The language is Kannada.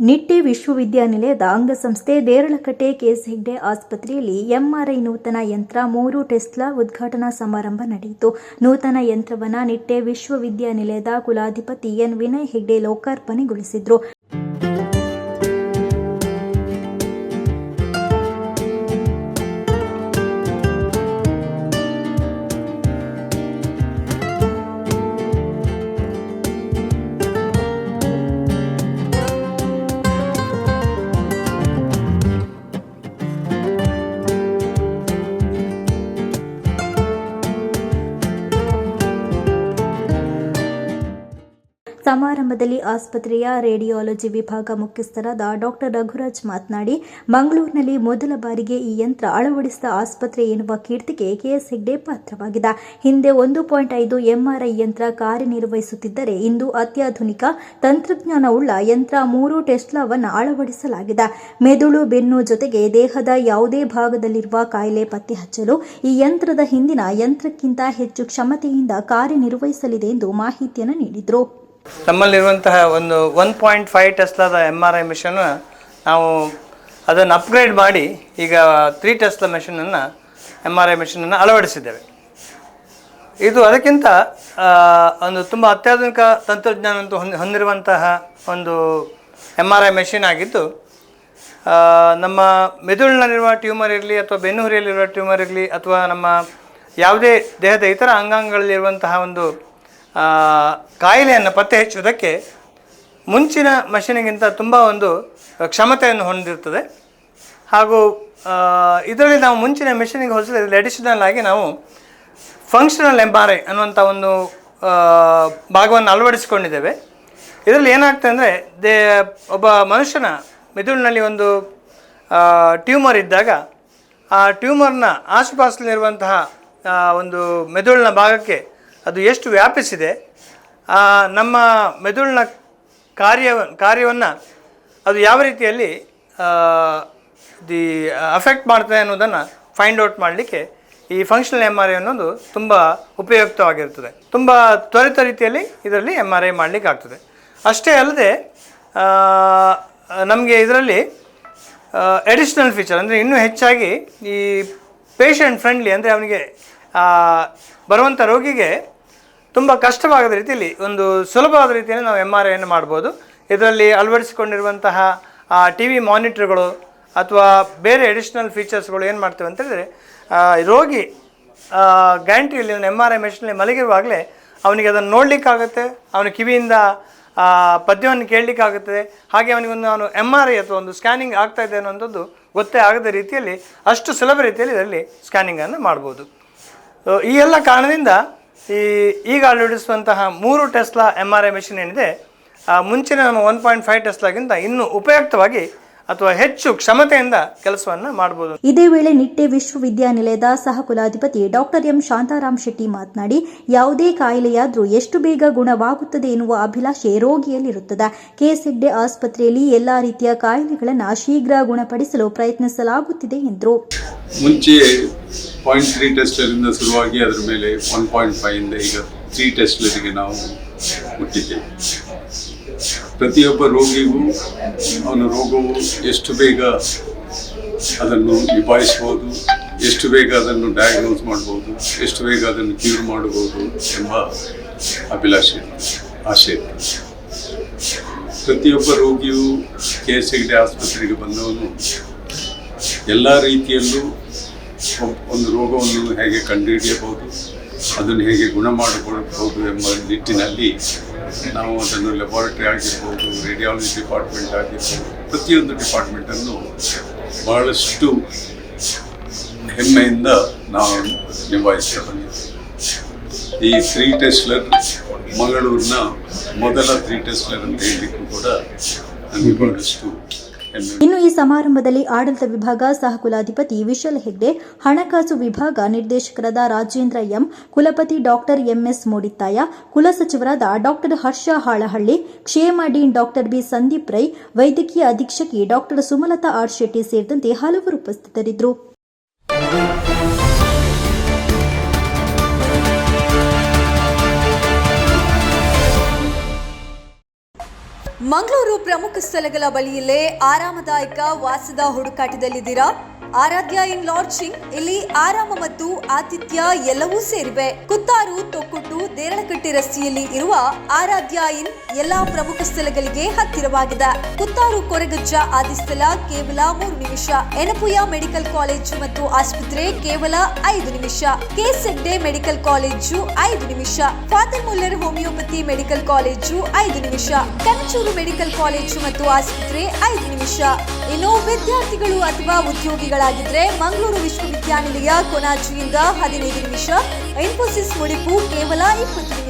ನಿಟ್ಟೆ ವಿಶ್ವವಿದ್ಯಾನಿಲಯದ ಅಂಗಸಂಸ್ಥೆ ದೇರಳಕಟ್ಟೆ ಕೆಎಸ್ ಹೆಗ್ಡೆ ಆಸ್ಪತ್ರೆಯಲ್ಲಿ ಎಂಆರ್ಐ ನೂತನ ಯಂತ್ರ ಮೂರು ಟೆಸ್ಲಾ ಉದ್ಘಾಟನಾ ಸಮಾರಂಭ ನಡೆಯಿತು. ನೂತನ ಯಂತ್ರವನ್ನು ನಿಟ್ಟೆ ವಿಶ್ವವಿದ್ಯಾನಿಲಯದ ಕುಲಾಧಿಪತಿ ಎನ್ ವಿನಯ್ ಹೆಗ್ಡೆ ಲೋಕಾರ್ಪಣೆಗೊಳಿಸಿದ್ರು. ಸಮಾರಂಭದಲ್ಲಿ ಆಸ್ಪತ್ರೆಯ ರೇಡಿಯಾಲಜಿ ವಿಭಾಗ ಮುಖ್ಯಸ್ಥರಾದ ಡಾಕ್ಟರ್ ರಘುರಾಜ್ ಮಾತನಾಡಿ, ಮಂಗಳೂರಿನಲ್ಲಿ ಮೊದಲ ಬಾರಿಗೆ ಈ ಯಂತ್ರ ಅಳವಡಿಸಿದ ಆಸ್ಪತ್ರೆ ಎನ್ನುವ ಕೀರ್ತಿಗೆ ಕೆಎಸ್ ಹೆಗ್ಡೆ ಪಾತ್ರವಾಗಿದೆ. ಹಿಂದೆ ಒಂದು ಪಾಯಿಂಟ್ ಐದು ಎಂಆರ್ಐ ಯಂತ್ರ ಕಾರ್ಯನಿರ್ವಹಿಸುತ್ತಿದ್ದರೆ, ಇಂದು ಅತ್ಯಾಧುನಿಕ ತಂತ್ರಜ್ಞಾನವುಳ್ಳ ಯಂತ್ರ ಮೂರು ಟೆಸ್ಲಾವನ್ನು ಅಳವಡಿಸಲಾಗಿದೆ. ಮೆದುಳು, ಬೆನ್ನು ಜೊತೆಗೆ ದೇಹದ ಯಾವುದೇ ಭಾಗದಲ್ಲಿರುವ ಕಾಯಿಲೆ ಪತ್ತೆ ಹಚ್ಚಲು ಈ ಯಂತ್ರದ ಹಿಂದಿನ ಯಂತ್ರಕ್ಕಿಂತ ಹೆಚ್ಚು ಕ್ಷಮತೆಯಿಂದ ಕಾರ್ಯನಿರ್ವಹಿಸಲಿದೆ ಎಂದು ಮಾಹಿತಿಯನ್ನು ನೀಡಿದರು. ನಮ್ಮಲ್ಲಿರುವಂತಹ ಒಂದು ಒನ್ ಪಾಯಿಂಟ್ ಫೈವ್ ಟೆಸ್ಲಾದ ಎಂ ಆರ್ ಐ ಮಿಷನ್ ನಾವು ಅದನ್ನು ಅಪ್ಗ್ರೇಡ್ ಮಾಡಿ ಈಗ ತ್ರೀ ಟೆಸ್ಲ ಮೆಷಿನನ್ನು ಎಂ ಆರ್ ಐ ಮೆಷಿನನ್ನು ಅಳವಡಿಸಿದ್ದೇವೆ. ಇದು ಅದಕ್ಕಿಂತ ಒಂದು ತುಂಬ ಅತ್ಯಾಧುನಿಕ ತಂತ್ರಜ್ಞಾನ ಅಂತ ಹೊಂದಿ, ಹೊಂದಿರುವಂತಹ ಒಂದು ಎಂ ಆರ್ ಐ ಮೆಷಿನ್ ಆಗಿದ್ದು ನಮ್ಮ ಮೆದುಳಿನಲ್ಲಿರುವ ಟ್ಯೂಮರ್ ಇರಲಿ ಅಥವಾ ಬೆನ್ನುಹುರಿಯಲ್ಲಿರುವ ಟ್ಯೂಮರ್ ಇರಲಿ ಅಥವಾ ನಮ್ಮ ಯಾವುದೇ ದೇಹದ ಇತರ ಅಂಗಾಂಗಗಳಲ್ಲಿರುವಂತಹ ಒಂದು ಕಾಯಿಲೆಯನ್ನು ಪತ್ತೆ ಹಚ್ಚುವುದಕ್ಕೆ ಮುಂಚಿನ ಮಷಿನಿಗಿಂತ ತುಂಬ ಒಂದು ಕ್ಷಮತೆಯನ್ನು ಹೊಂದಿರ್ತದೆ ಹಾಗೂ ಇದರಲ್ಲಿ ನಾವು ಮುಂಚಿನ ಮೆಷಿನಿಗೆ ಹೋಲಿಸಿದ್ರೆ ಅಡಿಷನಲ್ ಆಗಿ ನಾವು ಫಂಕ್ಷನಲ್ ಎಂ ಆರ್ ಐ ಅನ್ನುವಂಥ ಒಂದು ಭಾಗವನ್ನು ಅಳವಡಿಸಿಕೊಂಡಿದ್ದೇವೆ. ಇದರಲ್ಲಿ ಏನಾಗ್ತದೆ ಅಂದರೆ ದೇ ಒಬ್ಬ ಮನುಷ್ಯನ ಮೆದುಳಿನಲ್ಲಿ ಒಂದು ಟ್ಯೂಮರ್ ಇದ್ದಾಗ ಆ ಟ್ಯೂಮರ್ನ ಆಸುಪಾಸಲ್ಲಿರುವಂತಹ ಆ, ಒಂದು ಮೆದುಳಿನ ಭಾಗಕ್ಕೆ ಅದು ಎಷ್ಟು ವ್ಯಾಪಿಸಿದೆ ನಮ್ಮ ಮೆದುಳಿನ ಕಾರ್ಯ ಕಾರ್ಯವನ್ನು ಅದು ಯಾವ ರೀತಿಯಲ್ಲಿ ದಿ ಅಫೆಕ್ಟ್ ಮಾಡ್ತದೆ ಅನ್ನೋದನ್ನು ಫೈಂಡ್ ಔಟ್ ಮಾಡಲಿಕ್ಕೆ ಈ ಫಂಕ್ಷನಲ್ ಎಂ ಆರ್ ಐ ಅನ್ನೋದು ತುಂಬ ಉಪಯುಕ್ತವಾಗಿರ್ತದೆ ತುಂಬ ತ್ವರಿತ ರೀತಿಯಲ್ಲಿ ಇದರಲ್ಲಿ ಎಂ ಆರ್ ಐ ಮಾಡಲಿಕ್ಕೆ ಆಗ್ತದೆ ಅಷ್ಟೇ ಅಲ್ಲದೆ ನಮಗೆ ಇದರಲ್ಲಿ ಎಡಿಷ್ನಲ್ ಫೀಚರ್ ಅಂದರೆ ಇನ್ನೂ ಹೆಚ್ಚಾಗಿ ಈ ಪೇಷಂಟ್ ಫ್ರೆಂಡ್ಲಿ ಅಂದರೆ ಅವನಿಗೆ ಬರುವಂಥ ರೋಗಿಗೆ ತುಂಬ ಕಷ್ಟವಾಗದ ರೀತಿಯಲ್ಲಿ ಒಂದು ಸುಲಭವಾದ ರೀತಿಯಲ್ಲಿ ನಾವು ಎಂ ಆರ್ ಐಯನ್ನು ಮಾಡ್ಬೋದು. ಇದರಲ್ಲಿ ಅಳವಡಿಸಿಕೊಂಡಿರುವಂತಹ ಟಿ ವಿ ಮಾನಿಟ್ರ್ಗಳು ಅಥವಾ ಬೇರೆ ಎಡಿಷ್ನಲ್ ಫೀಚರ್ಸ್ಗಳು ಏನು ಮಾಡ್ತೇವೆ ಅಂತೇಳಿದರೆ ರೋಗಿ ಗ್ಯಾಂಟ್ರಿಯಲ್ಲಿ ಒಂದು ಎಂ ಆರ್ ಐ ಮೆಷಿನಲ್ಲಿ ಮಲಗಿರುವಾಗಲೇ ಅವನಿಗೆ ಅದನ್ನು ನೋಡಲಿಕ್ಕಾಗುತ್ತೆ, ಅವನ ಕಿವಿಯಿಂದ ಪದ್ಯವನ್ನು ಕೇಳಲಿಕ್ಕಾಗುತ್ತದೆ ಹಾಗೆ ಅವನಿಗೊಂದು ಅವನು ಎಂ ಆರ್ ಐ ಅಥವಾ ಒಂದು ಸ್ಕ್ಯಾನಿಂಗ್ ಆಗ್ತಾಯಿದೆ ಇದೆ ಅನ್ನೋಂಥದ್ದು ಗೊತ್ತೇ ಆಗದ ರೀತಿಯಲ್ಲಿ ಅಷ್ಟು ಸುಲಭ ರೀತಿಯಲ್ಲಿ ಇದರಲ್ಲಿ ಸ್ಕ್ಯಾನಿಂಗನ್ನು ಮಾಡ್ಬೋದು. ಈ ಎಲ್ಲ ಕಾರಣದಿಂದ ಈ ಈಗ ಅಳವಡಿಸುವಂತಹ ಮೂರು tesla M R I machine ಏನಿದೆ ಆ ಮುಂಚಿನ ನಮ್ಮ ಒನ್ ಪಾಯಿಂಟ್ ಫೈವ್ ಟೆಸ್ಲಾಗಿಂತ ಇನ್ನೂ ಉಪಯುಕ್ತವಾಗಿ ಅಥವಾ ಹೆಚ್ಚು ಕ್ಷಮತೆಯಿಂದ ಕೆಲಸವನ್ನು ಮಾಡಬಹುದು ಇದೇ ವೇಳೆ ನಿಟ್ಟೆ ವಿಶ್ವವಿದ್ಯಾನಿಲಯದ ಸಹ ಕುಲಾಧಿಪತಿ ಡಾಕ್ಟರ್ ಎಂ ಶಾಂತಾರಾಮ್ ಶೆಟ್ಟಿ ಮಾತನಾಡಿ ಯಾವುದೇ ಕಾಯಿಲೆಯಾದರೂ ಎಷ್ಟು ಬೇಗ ಗುಣವಾಗುತ್ತದೆ ಎನ್ನುವ ಅಭಿಲಾಷೆ ರೋಗಿಯಲ್ಲಿರುತ್ತದೆ. ಕೆಎಸ್ ಹೆಗ್ಡೆ ಆಸ್ಪತ್ರೆಯಲ್ಲಿ ಎಲ್ಲಾ ರೀತಿಯ ಕಾಯಿಲೆಗಳನ್ನು ಶೀಘ್ರ ಗುಣಪಡಿಸಲು ಪ್ರಯತ್ನಿಸಲಾಗುತ್ತಿದೆ ಎಂದರು. ಮುಂಚೆ ಪಾಯಿಂಟ್ ತ್ರೀ ಟೆಸ್ಟರಿಂದ ಶುರುವಾಗಿ ಅದರ ಮೇಲೆ ಒನ್ ಪಾಯಿಂಟ್ ಫೈವಿಂದ ಈಗ ತ್ರೀ ಟೆಸ್ಟ್ಲರಿಗೆ ನಾವು ಮುಟ್ಟಿದ್ದೇವೆ ಪ್ರತಿಯೊಬ್ಬ ರೋಗಿಗೂ, ಅವನ ರೋಗವು ಎಷ್ಟು ಬೇಗ ಅದನ್ನು ನಿಭಾಯಿಸ್ಬೋದು, ಎಷ್ಟು ಬೇಗ ಅದನ್ನು ಡಯಾಗ್ನೋಸ್ ಮಾಡ್ಬೋದು, ಎಷ್ಟು ಬೇಗ ಅದನ್ನು ಕ್ಯೂರ್ ಮಾಡಬಹುದು ಎಂಬ ಅಭಿಲಾಷೆ ಆಶೆ ಪ್ರತಿಯೊಬ್ಬ ರೋಗಿಯು ಕೆ ಎಸ್ ಹೆಗ್ಡೆ ಆಸ್ಪತ್ರೆಗೆ ಬಂದವನು ಎಲ್ಲ ರೀತಿಯಲ್ಲೂ ಒಂದು ರೋಗವನ್ನು ಹೇಗೆ ಕಂಡುಹಿಡಿಯಬಹುದು, ಅದನ್ನು ಹೇಗೆ ಗುಣ ಮಾಡಿಕೊಳ್ಳಬಹುದು ಎಂಬ ನಿಟ್ಟಿನಲ್ಲಿ ನಾವು ಅದನ್ನು ಲೆಬಾರಟ್ರಿ ಆಗಿರ್ಬೋದು ರೇಡಿಯಾಲಜಿ ಡಿಪಾರ್ಟ್ಮೆಂಟ್ ಆಗಿರ್ಬೋದು, ಪ್ರತಿಯೊಂದು ಡಿಪಾರ್ಟ್ಮೆಂಟನ್ನು ಬಹಳಷ್ಟು ಹೆಮ್ಮೆಯಿಂದ ನಾವು ನಿಭಾಯಿಸ್ತಾ ಬಂದಿದ್ದೇವೆ. ಈ ತ್ರೀ ಟೆಸ್ಟ್ಲರ್ ಮಂಗಳೂರಿನ ಮೊದಲ ತ್ರೀ ಟೆಸ್ಟ್ಲರ್ ಅಂತ ಹೇಳಲಿಕ್ಕೂ ಕೂಡ ನನಗೆ ಬಹಳಷ್ಟು ಇನ್ನು ಈ ಸಮಾರಂಭದಲ್ಲಿ ಆಡಳಿತ ವಿಭಾಗ ಸಹ ಕುಲಾಧಿಪತಿ ವಿಶಲ್ ಹೆಗ್ಡೆ, ಹಣಕಾಸು ವಿಭಾಗ ನಿರ್ದೇಶಕರಾದ ರಾಜೇಂದ್ರ ಎಂ, ಕುಲಪತಿ doctor MS Mooditaya ಕುಲಸಚಿವರಾದ doctor Harsha Halahalli, Kshema dean doctor B Sandeep Rai, ವೈದ್ಯಕೀಯ ಅಧೀಕ್ಷಕಿ ಡಾಕ್ಟರ್ ಸುಮಲತಾ ಆರ್ ಶೆಟ್ಟಿ ಸೇರಿದಂತೆ ಹಲವರು ಉಪಸ್ಥಿತರಿದ್ದರು. ಮಂಗಳೂರು ಪ್ರಮುಖ ಸ್ಥಳಗಳ ಬಳಿಯಲ್ಲೇ ಆರಾಮದಾಯಕ ವಾಸದ ಹುಡುಕಾಟದಲ್ಲಿದ್ದೀರಾ? ಆರಾಧ್ಯ ಇನ್ ಲಾಡ್ಜಿಂಗ್, ಇಲ್ಲಿ ಆರಾಮ ಮತ್ತು ಆತಿಥ್ಯ ಎಲ್ಲವೂ ಸೇರಿವೆ. ಕುತ್ತಾರು, ತೊಕ್ಕೊಟ್ಟು ದೇರಳಕಟ್ಟೆ ರಸ್ತೆಯಲ್ಲಿ ಇರುವ ಆರಾಧ್ಯ ಇನ್ ಎಲ್ಲಾ ಪ್ರಮುಖ ಸ್ಥಳಗಳಿಗೆ ಹತ್ತಿರವಾಗಿದೆ. ಕುತ್ತಾರು ಕೊರಗಜ್ಜ ಆದಿ ಸ್ಥಳ ಕೇವಲ ಮೂರು ನಿಮಿಷ. ಎನಪುಯ ಮೆಡಿಕಲ್ ಕಾಲೇಜು ಮತ್ತು ಆಸ್ಪತ್ರೆ ಕೇವಲ ಐದು ನಿಮಿಷ. ಕೆ ಹೆಗ್ಡೆ ಮೆಡಿಕಲ್ ಕಾಲೇಜು ಐದು ನಿಮಿಷ. Father Muller homeopathy medical college ಐದು ನಿಮಿಷ. ಕನಚೂರು ಮೆಡಿಕಲ್ ಕಾಲೇಜು ಮತ್ತು ಆಸ್ಪತ್ರೆ ಐದು ನಿಮಿಷ. ಇನ್ನು ವಿದ್ಯಾರ್ಥಿಗಳು ಅಥವಾ ಉದ್ಯೋಗಿಗಳಾಗಿದ್ರೆ ಮಂಗಳೂರು ವಿಶ್ವವಿದ್ಯಾನಿಲಯ ಕೊನಾಚಿಯಿಂದ ಹದಿನೈದು ನಿಮಿಷ. ಇನ್ಫೋಸಿಸ್ ಮುಡಿಪು ಕೇವಲ ಇಪ್ಪತ್ತು ನಿಮಿಷ.